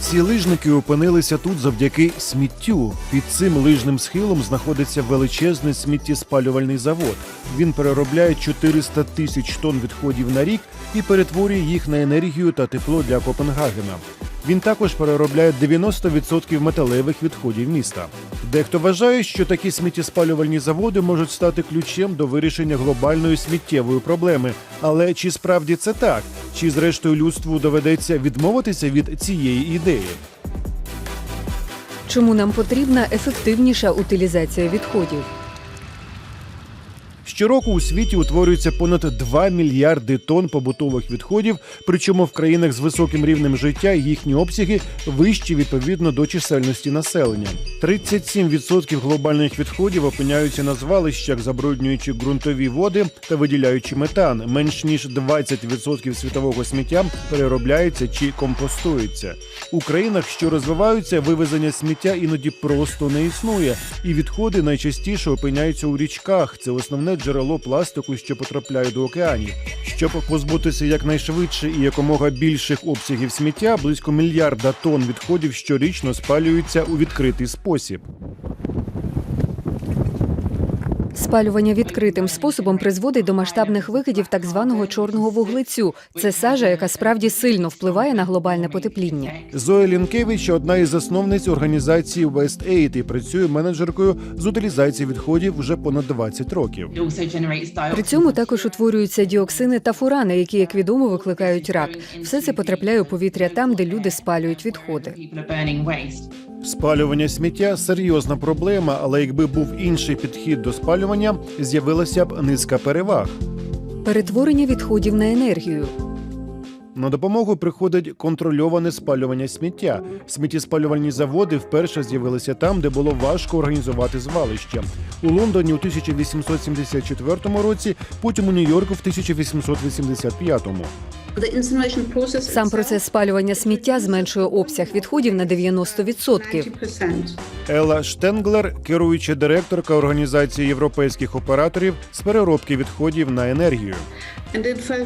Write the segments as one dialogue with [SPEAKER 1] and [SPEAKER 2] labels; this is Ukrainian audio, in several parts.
[SPEAKER 1] Ці лижники опинилися тут завдяки сміттю. Під цим лижним схилом знаходиться величезний сміттєспалювальний завод. Він переробляє 400 тисяч тонн відходів на рік і перетворює їх на енергію та тепло для Копенгагена. Він також переробляє 90% металевих відходів міста. Дехто вважає, що такі сміттєспалювальні заводи можуть стати ключем до вирішення глобальної сміттєвої проблеми. Але чи справді це так? Чи зрештою людству доведеться відмовитися від цієї ідеї?
[SPEAKER 2] Чому нам потрібна ефективніша утилізація відходів?
[SPEAKER 1] Щороку у світі утворюється понад 2 мільярди тонн побутових відходів, причому в країнах з високим рівнем життя їхні обсяги вищі відповідно до чисельності населення. 37% глобальних відходів опиняються на звалищах, забруднюючи ґрунтові води та виділяючи метан. Менш ніж 20% світового сміття переробляється чи компостується. У країнах, що розвиваються, вивезення сміття іноді просто не існує, і відходи найчастіше опиняються у річках. Це основне джерело пластику, що потрапляє до океанів. Щоб позбутися якнайшвидше і якомога більших обсягів сміття, близько мільярда тонн відходів щорічно спалюються у відкритий спосіб.
[SPEAKER 2] Спалювання відкритим способом призводить до масштабних викидів так званого чорного вуглецю. Це сажа, яка справді сильно впливає на глобальне потепління.
[SPEAKER 1] Зоя Лінкевич одна із засновниць організації West Aid і працює менеджеркою з утилізації відходів вже понад 20 років.
[SPEAKER 2] При цьому також утворюються діоксини та фурани, які, як відомо, викликають рак. Все це потрапляє у повітря там, де люди спалюють відходи.
[SPEAKER 1] Спалювання сміття серйозна проблема, але якби був інший підхід до спалювання, з'явилася б низка переваг.
[SPEAKER 2] Перетворення відходів на енергію.
[SPEAKER 1] На допомогу приходить контрольоване спалювання сміття. Сміттєспалювальні заводи вперше з'явилися там, де було важко організувати звалища. У Лондоні у 1874 році, потім у Нью-Йорку в 1885.
[SPEAKER 2] Сам процес спалювання сміття зменшує обсяг відходів на 90%.
[SPEAKER 1] Елла Штенглер, керуюча директорка організації європейських операторів з переробки відходів на енергію.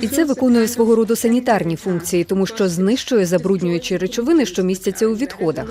[SPEAKER 2] І це виконує свого роду санітарні функції, тому що знищує забруднюючі речовини, що містяться у відходах.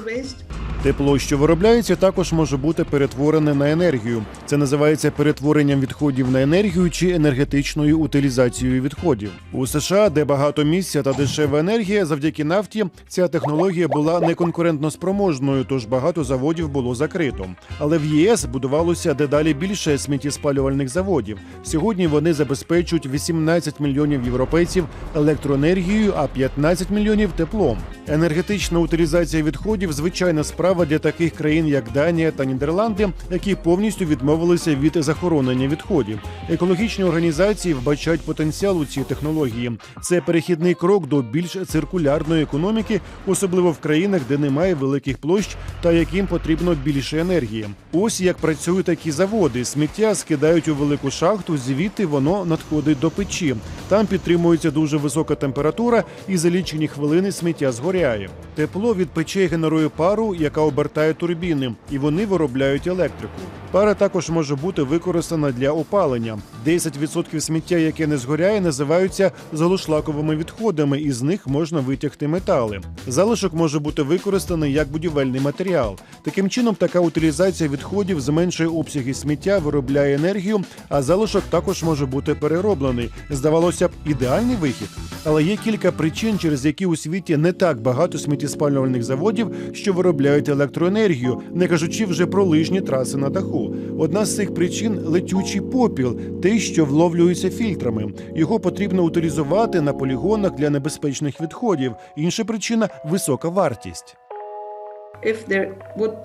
[SPEAKER 1] Тепло, що виробляється, також може бути перетворене на енергію. Це називається перетворенням відходів на енергію чи енергетичною утилізацією відходів. У США, де багато місця та дешева енергія, завдяки нафті ця технологія була неконкурентно спроможною, тож багато заводів було закрито. Але в ЄС будувалося дедалі більше сміттєспалювальних заводів. Сьогодні вони забезпечують 18 мільйонів європейців електроенергією, а 15 мільйонів теплом. Енергетична утилізація відходів звичайна справа для таких країн, як Данія та Нідерланди, які повністю відмовилися від захоронення відходів. Екологічні організації вбачають потенціал у цій технології. Це перехідний крок до більш циркулярної економіки, особливо в країнах, де немає великих площ та яким потрібно більше енергії. Ось як працюють такі заводи. Сміття скидають у велику шахту, звідти воно надходить до печі. Там підтримується дуже висока температура, і за лічені хвилини сміття згоряє. Тепло від печей генерує пару, яка обертає турбіни, і вони виробляють електрику. Пара також може бути використана для опалення. 10% сміття, яке не згоряє, називаються золошлаковими відходами, і з них можна витягти метали. Залишок може бути використаний як будівельний матеріал. Таким чином, така утилізація відходів зменшує обсяги сміття, виробляє енергію, а залишок також може бути перероблений. Здавалося б, ідеальний вихід. Але є кілька причин, через які у світі не так багато сміттєспалювальних заводів, що виробляють електроенергію, не кажучи вже про лижні траси на даху. Одна з цих причин летючий попіл, те, що вловлюється фільтрами. Його потрібно утилізувати на полігонах для небезпечних відходів. Інша причина висока вартість.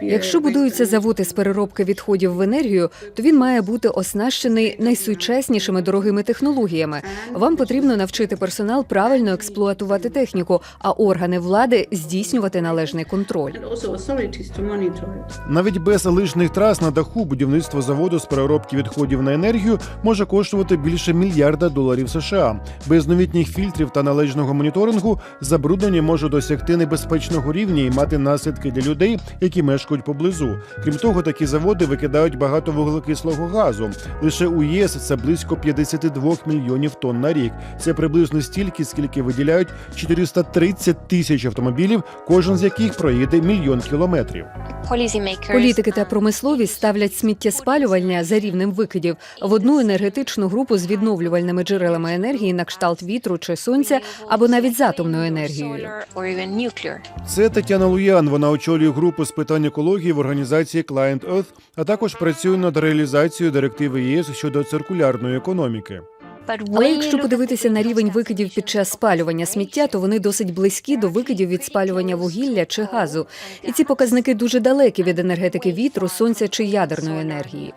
[SPEAKER 2] Якщо будується завод із переробки відходів в енергію, то він має бути оснащений найсучаснішими дорогими технологіями. Вам потрібно навчити персонал правильно експлуатувати техніку, а органи влади здійснювати належний контроль.
[SPEAKER 1] Навіть без лижних трас на даху будівництво заводу з переробки відходів на енергію може коштувати більше мільярда доларів США. Без новітніх фільтрів та належного моніторингу забруднення може досягти небезпечного рівня і мати наслідки для людей, які мешкають поблизу. Крім того, такі заводи викидають багато вуглекислого газу. Лише у ЄС це близько 52 мільйонів тонн на рік. Це приблизно стільки, скільки виділяють 430 тисяч автомобілів, кожен з яких проїде мільйон кілометрів.
[SPEAKER 2] Політики та промисловість ставлять сміттєспалювання за рівнем викидів в одну енергетичну групу з відновлювальними джерелами енергії на кшталт вітру чи сонця або навіть з атомною енергією.
[SPEAKER 1] Це Тетяна Луян. Вона очолює групу з питань екології в організації Client Earth, а також працює над реалізацією директиви ЄС щодо циркулярної економіки.
[SPEAKER 2] Але якщо подивитися на рівень викидів під час спалювання сміття, то вони досить близькі до викидів від спалювання вугілля чи газу. І ці показники дуже далекі від енергетики вітру, сонця чи ядерної енергії.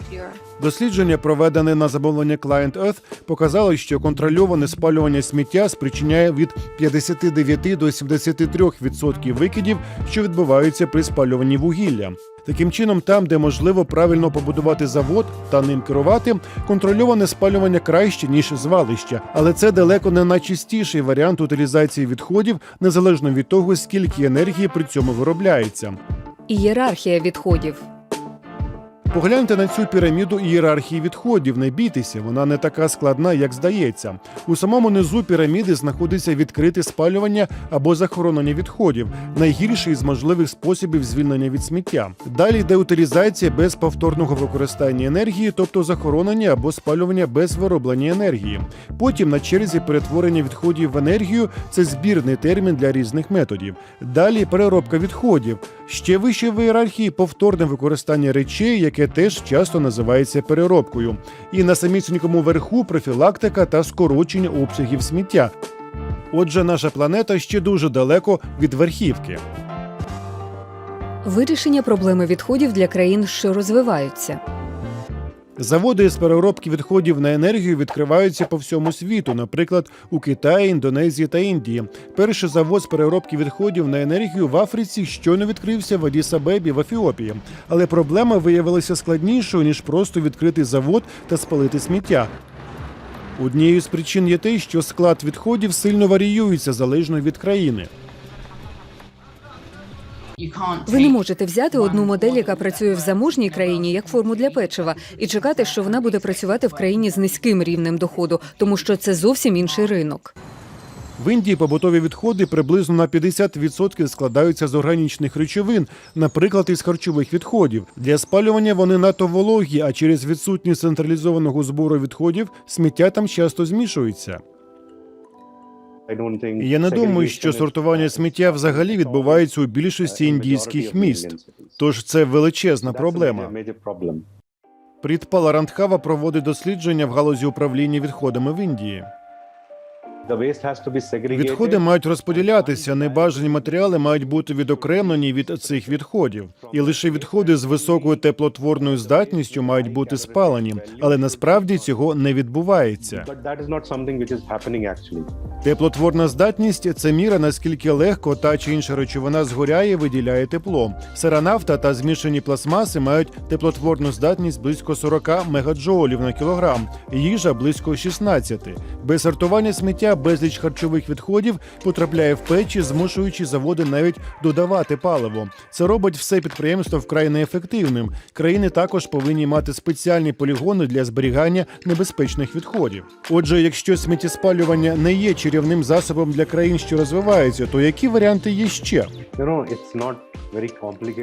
[SPEAKER 1] Дослідження, проведене на замовлення Client Earth, показало, що контрольоване спалювання сміття спричиняє від 59 до 73% викидів, що відбуваються при спалюванні вугілля. Таким чином, там, де можливо правильно побудувати завод та ним керувати, контрольоване спалювання краще ніж звалища, але це далеко не найчастіший варіант утилізації відходів, незалежно від того, скільки енергії при цьому виробляється.
[SPEAKER 2] Ієрархія відходів.
[SPEAKER 1] Погляньте на цю піраміду ієрархії відходів. Не бійтеся, вона не така складна, як здається. У самому низу піраміди знаходиться відкрите спалювання або захоронення відходів, найгірший з можливих способів звільнення від сміття. Далі йде утилізація без повторного використання енергії, тобто захоронення або спалювання без вироблення енергії. Потім на черзі перетворення відходів в енергію це збірний термін для різних методів. Далі переробка відходів. Ще вище в ієрархії повторне використання речей, яке теж часто називається переробкою. І на самісінькому верху профілактика та скорочення обсягів сміття. Отже, наша планета ще дуже далеко від верхівки.
[SPEAKER 2] Вирішення проблеми відходів для країн, що розвиваються.
[SPEAKER 1] Заводи з переробки відходів на енергію відкриваються по всьому світу, наприклад, у Китаї, Індонезії та Індії. Перший завод з переробки відходів на енергію в Африці щойно відкрився в Адіс-Абебі в Ефіопії. Але проблема виявилася складнішою ніж просто відкрити завод та спалити сміття. Однією з причин є те, що склад відходів сильно варіюється залежно від країни.
[SPEAKER 2] Ви не можете взяти одну модель, яка працює в заможній країні, як форму для печива, і чекати, що вона буде працювати в країні з низьким рівнем доходу, тому що це зовсім інший ринок.
[SPEAKER 1] В Індії побутові відходи приблизно на 50% складаються з органічних речовин, наприклад, із харчових відходів. Для спалювання вони надто вологі, а через відсутність централізованого збору відходів сміття там часто змішується. Я не думаю, що сортування сміття взагалі відбувається у більшості індійських міст. Тож це величезна проблема. Прітпала Рандхава проводить дослідження в галузі управління відходами в Індії. Відходи мають розподілятися. Небажані матеріали мають бути відокремлені від цих відходів, і лише відходи з високою теплотворною здатністю мають бути спалені, але насправді цього не відбувається. Теплотворна здатність це міра, наскільки легко та чи інша речовина згоряє, виділяє тепло. Сира нафта та змішані пластмаси мають теплотворну здатність близько 40 мегаджоулів на кілограм, їжа близько 16. Без сортування сміття безліч харчових відходів потрапляє в печі, змушуючи заводи навіть додавати паливо. Це робить все підприємство вкрай неефективним. Країни також повинні мати спеціальні полігони для зберігання небезпечних відходів. Отже, якщо сміттєспалювання не є чарівним засобом для країн, що розвиваються, то які варіанти є ще?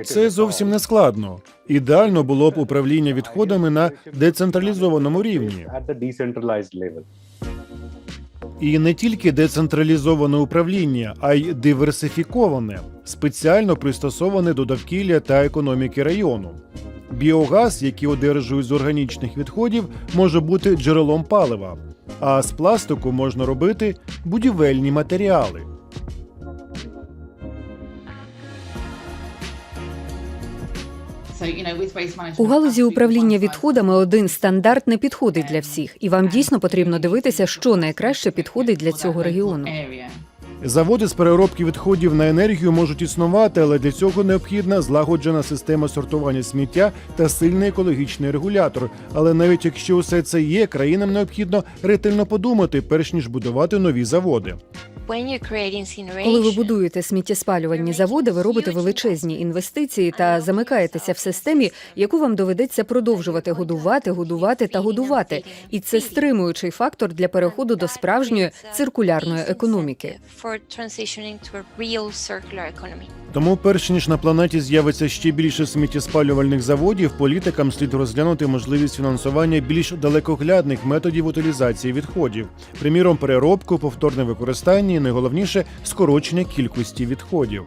[SPEAKER 1] Це зовсім не складно. Ідеально було б управління відходами на децентралізованому рівні. І не тільки децентралізоване управління, а й диверсифіковане, спеціально пристосоване до довкілля та економіки району. Біогаз, який одержують з органічних відходів, може бути джерелом палива, а з пластику можна робити будівельні матеріали.
[SPEAKER 2] У галузі управління відходами один стандарт не підходить для всіх, і вам дійсно потрібно дивитися, що найкраще підходить для цього регіону.
[SPEAKER 1] Заводи з переробки відходів на енергію можуть існувати, але для цього необхідна злагоджена система сортування сміття та сильний екологічний регулятор. Але навіть якщо усе це є, країнам необхідно ретельно подумати, перш ніж будувати нові заводи.
[SPEAKER 2] Коли ви будуєте сміттєспалювальні заводи, ви робите величезні інвестиції та замикаєтеся в системі, яку вам доведеться продовжувати годувати, годувати та годувати. І це стримуючий фактор для переходу до справжньої циркулярної економіки.
[SPEAKER 1] Тому, перш ніж на планеті з'явиться ще більше сміттєспалювальних заводів, політикам слід розглянути можливість фінансування більш далекоглядних методів утилізації відходів, приміром, переробку, повторне використання і найголовніше скорочення кількості відходів.